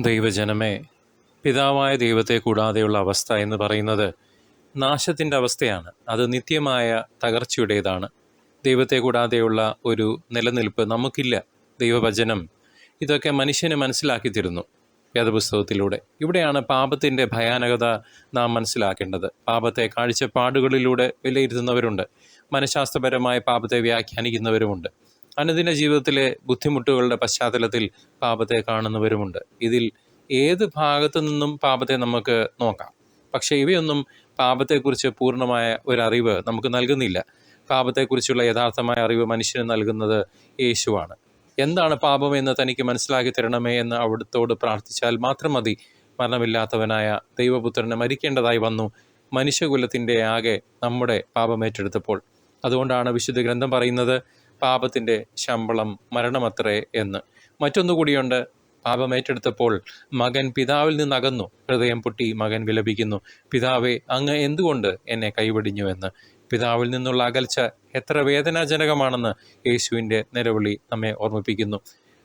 ദൈവജനമേ പിതാവായ ദൈവത്തെ കൂടാതെയുള്ള അവസ്ഥ എന്ന് പറയുന്നത് നാശത്തിന്റെ അവസ്ഥയാണ്. അത് നിത്യമായ തകർച്ചയുടേതാണ്. ദൈവത്തെ കൂടാതെയുള്ള ഒരു നിലനിൽപ്പ് നമുക്കില്ല. ദൈവവചനം ഇതൊക്കെ മനുഷ്യനെ മനസ്സിലാക്കി തരുന്നു വേദപുസ്തകത്തിലൂടെ. ഇവിടെയാണ് പാപത്തിന്റെ ഭയാനകത നാം മനസ്സിലാക്കേണ്ടത്. പാപത്തെ കാഴ്ചപ്പാടുകളിലൂടെ വിലയിരുത്തുന്നവരുണ്ട്. മനഃശാസ്ത്രപരമായ പാപത്തെ വ്യാഖ്യാനിക്കുന്നവരുമുണ്ട്. അനുദിന ജീവിതത്തിലെ ബുദ്ധിമുട്ടുകളുടെ പശ്ചാത്തലത്തിൽ പാപത്തെ കാണുന്നവരുമുണ്ട്. ഇതിൽ ഏത് ഭാഗത്തു നിന്നും പാപത്തെ നമുക്ക് നോക്കാം? പക്ഷേ ഇവയൊന്നും പാപത്തെക്കുറിച്ച് പൂർണമായ ഒരറിവ് നമുക്ക് നൽകുന്നില്ല. പാപത്തെക്കുറിച്ചുള്ള യഥാർത്ഥമായ അറിവ് മനുഷ്യന് നൽകുന്നത് യേശുവാണ്. എന്താണ് പാപം എന്ന് തനിക്ക് മനസ്സിലാക്കി തരണമേ എന്ന് അവിടുത്തോട് പ്രാർത്ഥിച്ചാൽ മാത്രം മതി. മരണമില്ലാത്തവനായ ദൈവപുത്രന് മരിക്കേണ്ടതായി വന്നു. മനുഷ്യകുലത്തിന്റെ ആകെ നമ്മുടെ പാപമേറ്റെടുത്തപ്പോൾ അതുകൊണ്ടാണ് വിശുദ്ധ ഗ്രന്ഥം പറയുന്നത് പാപത്തിന്റെ ശമ്പളം മരണമത്രേ എന്ന്. മറ്റൊന്നുകൂടിയുണ്ട്. പാപമേറ്റെടുത്തപ്പോൾ മകൻ പിതാവിൽ നിന്നകന്നു. ഹൃദയം പൊട്ടി മകൻ വിലപിക്കുന്നു. പിതാവേ അങ്ങ് എന്തുകൊണ്ട് എന്നെ കൈവടിഞ്ഞു എന്ന്? പിതാവിൽ നിന്നുള്ള അകൽച്ച എത്ര വേദനാജനകമാണെന്ന് യേശുവിന്റെ നിലവിളി നമ്മെ ഓർമ്മിപ്പിക്കുന്നു.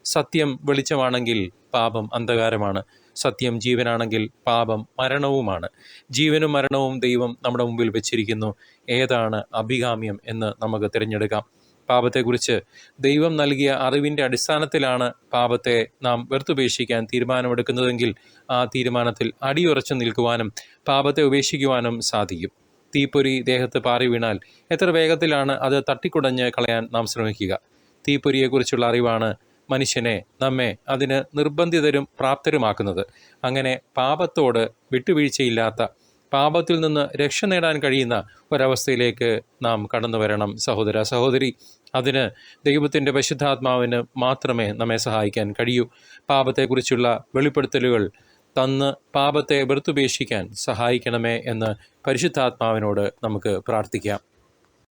സത്യം വെളിച്ചമാണെങ്കിൽ പാപം അന്ധകാരമാണ്. സത്യം ജീവനാണെങ്കിൽ പാപം മരണവുമാണ്. ജീവനും മരണവും ദൈവം നമ്മുടെ മുമ്പിൽ വെച്ചിരിക്കുന്നു. ഏതാണ് അഭികാമ്യം എന്ന് നമുക്ക് തിരഞ്ഞെടുക്കാം. പാപത്തെക്കുറിച്ച് ദൈവം നൽകിയ അറിവിന്റെ അടിസ്ഥാനത്തിലാണ് പാപത്തെ നാം വെറുത്തുപേക്ഷിക്കാൻ തീരുമാനമെടുക്കുന്നതെങ്കിൽ ആ തീരുമാനത്തിൽ അടിയുറച്ചു നിൽക്കുവാനും പാപത്തെ ഉപേക്ഷിക്കുവാനും സാധിക്കും. തീപ്പൊരി ദേഹത്ത് പാറി വീണാൽ എത്ര വേഗത്തിലാണ് അത് തട്ടിക്കുടഞ്ഞ് കളയാൻ നാം ശ്രമിക്കുക. തീപ്പൊരിയെക്കുറിച്ചുള്ള അറിവാണ് മനുഷ്യനെ നമ്മെ അതിന് നിർബന്ധിതരും പ്രാപ്തരുമാക്കുന്നത്. അങ്ങനെ പാപത്തോട് വിട്ടുവീഴ്ചയില്ലാത്ത പാപത്തിൽ നിന്ന് രക്ഷ നേടാൻ കഴിയുന്ന ഒരവസ്ഥയിലേക്ക് നാം കടന്നു വരണം. സഹോദര സഹോദരി അതിന് ദൈവത്തിന്റെ പരിശുദ്ധാത്മാവിന് മാത്രമേ നമ്മെ സഹായിക്കാൻ കഴിയൂ. പാപത്തെക്കുറിച്ചുള്ള വെളിപ്പെടുത്തലുകൾ തന്ന് പാപത്തെ വെറുത്തുപേക്ഷിക്കാൻ സഹായിക്കണമേ എന്ന് പരിശുദ്ധാത്മാവിനോട് നമുക്ക് പ്രാർത്ഥിക്കാം.